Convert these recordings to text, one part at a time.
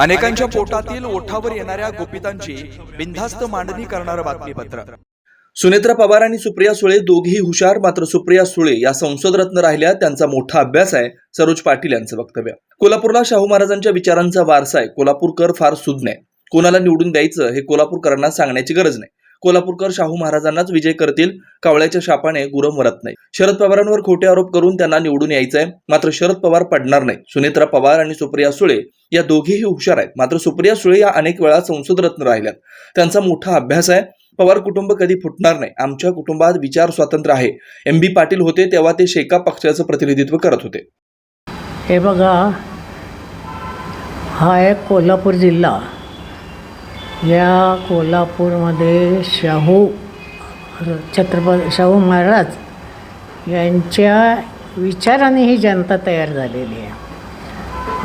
अनेकांच्या पोटातील ओठावर येणाऱ्या गोपितांची बिनधास्त मांडणी करणारं बातमीपत्र. सुनेत्रा पवार आणि सुप्रिया सुळे दोघेही हुशार मात्र सुप्रिया सुळे या संसदरत्न राहिल्या. त्यांचा मोठा अभ्यास आहे सरोज पाटील यांचं वक्तव्य. कोल्हापूरला शाहू महाराजांच्या विचारांचा वारसा आहे. कोल्हापूरकर फार सुज्ञ आहे. कोणाला निवडून द्यायचं हे कोल्हापूरकरांना सांगण्याची गरज नाही. कोल्हापूरकर शाहू महाराजांनाच विजय करतील. कावळ्याच्या शापाने गुरं मरत नाही शरद पवारांवर खोटे आरोप करून त्यांना निवडून यायचंय. मात्र शरद पवार पडणार नाही सुनेत्रा पवार आणि सुप्रिया सुळे या दोघेही हुशार आहेत. मात्र सुप्रिया सुळे या अनेक वेळा संसदरत्न राहिल्यात. त्यांचा मोठा अभ्यास आहे. पवार कुटुंब कधी फुटणार नाही. आमच्या कुटुंबात विचार स्वातंत्र्य आहे. एम बी पाटील होते तेव्हा ते शेका पक्षाचं प्रतिनिधित्व करत होते. हे बघा हा आहे कोल्हापूर जिल्हा. या कोल्हापूरमध्ये शाहू छत्रपती शाहू महाराज यांच्या विचाराने ही जनता तयार झालेली आहे.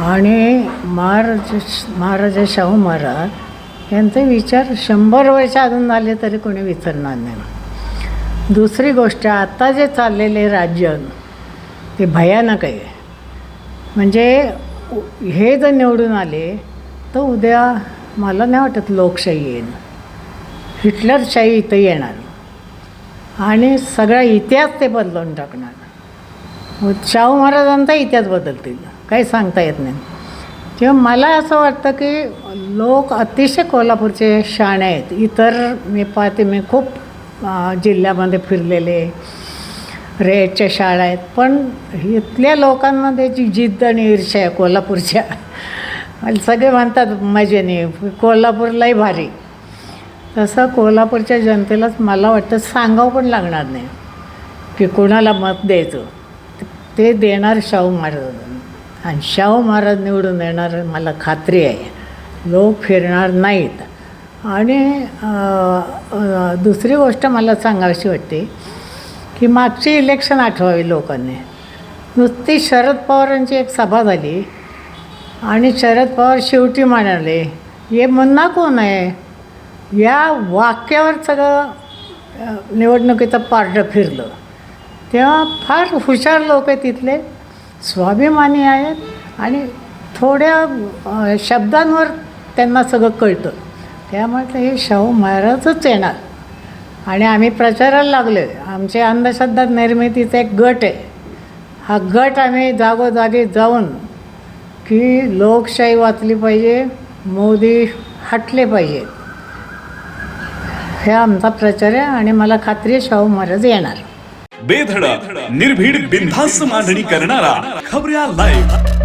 आणि महाराज महाराजा शाहू महाराज यांचे विचार शंभर वर्ष अजून झाले तरी कोणी विसरणार नाही. दुसरी गोष्ट आता जे चाललेले राज्य ते भयानक आहे. म्हणजे हे जर निवडून आले तर उद्या मला नाही वाटत लोकशाही येईल. हिटलरशाही इथं येणार. आणि सगळा इतिहास ते बदलून टाकणार. शाहू महाराजांचा इतिहास बदलतील. काही सांगता येत नाही. किंवा मला असं वाटतं की लोक अतिशय कोल्हापूरचे शाणे आहेत. इतर मी पाहते मी खूप जिल्ह्यामध्ये फिरलेले रेडच्या शाळा आहेत. पण इथल्या लोकांमध्ये जी जिद्द आणि ईर्ष्या आहे कोल्हापूरच्या सगळे म्हणतात मजेने कोल्हापूरलाही भारी. तसं कोल्हापूरच्या जनतेलाच मला वाटतं सांगावं पण लागणार नाही की कोणाला मत द्यायचं. ते देणार शाहू महाराज. आणि शाहू महाराज निवडून येणार मला खात्री आहे. लोक फिरणार नाहीत. आणि दुसरी गोष्ट मला सांगावीशी वाटते की मागची इलेक्शन आठवावी लोकांनी. नुसती शरद पवारांची एक सभा झाली आणि शरद पवार शेवटी म्हणाले हे मुन्ना कोण आहे? या वाक्यावर सगळं निवडणुकीचं पारडं फिरलं. तेव्हा फार हुशार लोक आहेत तिथले स्वाभिमानी आहेत आणि थोड्या शब्दांवर त्यांना सगळं कळतं. त्यामुळे हे शाहू महाराजच येणार. आणि आम्ही प्रचाराला लागलो. आहे आमचे अंधश्रद्धा निर्मितीचा एक गट आहे. हा गट आम्ही जागोजागी जाऊन की लोकशाही वाचली पाहिजे मोदी हटले पाहिजे. हे आमचा प्रचार आहे आणि मला खात्री आहे शाहू महाराज येणार. बेधडक निर्भीड बिनधास्त मांडणी करणारा खबऱ्या लाईव्ह